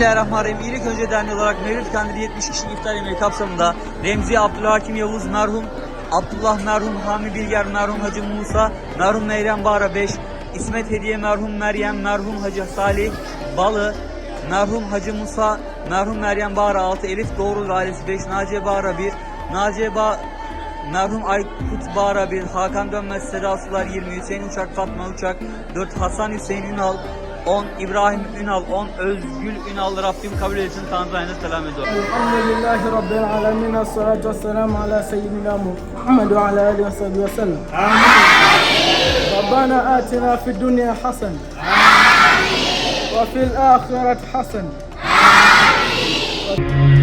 Bismillahirrahmanirrahim. İyilik Önce Derneği olarak Mevlid Kandili 70 kişilik iftar yemeği kapsamında Remzi Abdülhakim Yavuz merhum, Abdullah merhum, Hami Bilger merhum Hacı Musa, merhum Meryem Bağra 5, İsmet Hediye merhum Meryem, merhum Hacı Salih, Balı, merhum Hacı Musa, merhum Meryem Bağra 6, Elif Doğru ailesi 5, Naciye Bağra 1, Naciye Bağ Merhum Aykut Bağra 1, Hakan Dönmez Seda Sular 20, Hüseyin Uçak Fatma Uçak 4, Hasan Hüseyin Ünal 10 İbrahim Ünal, 10 Özgül Ünal Rabbim kabul etsin Tanzanya'da selam ediyorum. Elhamdülillahi Rabbil alemin. Esselatu vesselamu ala seyyidina Muhammed ve ala alihi ve sahbihi ve sellem. Rabbana atina fid dunya hasen. Ve fil ahiret hasen. Amin.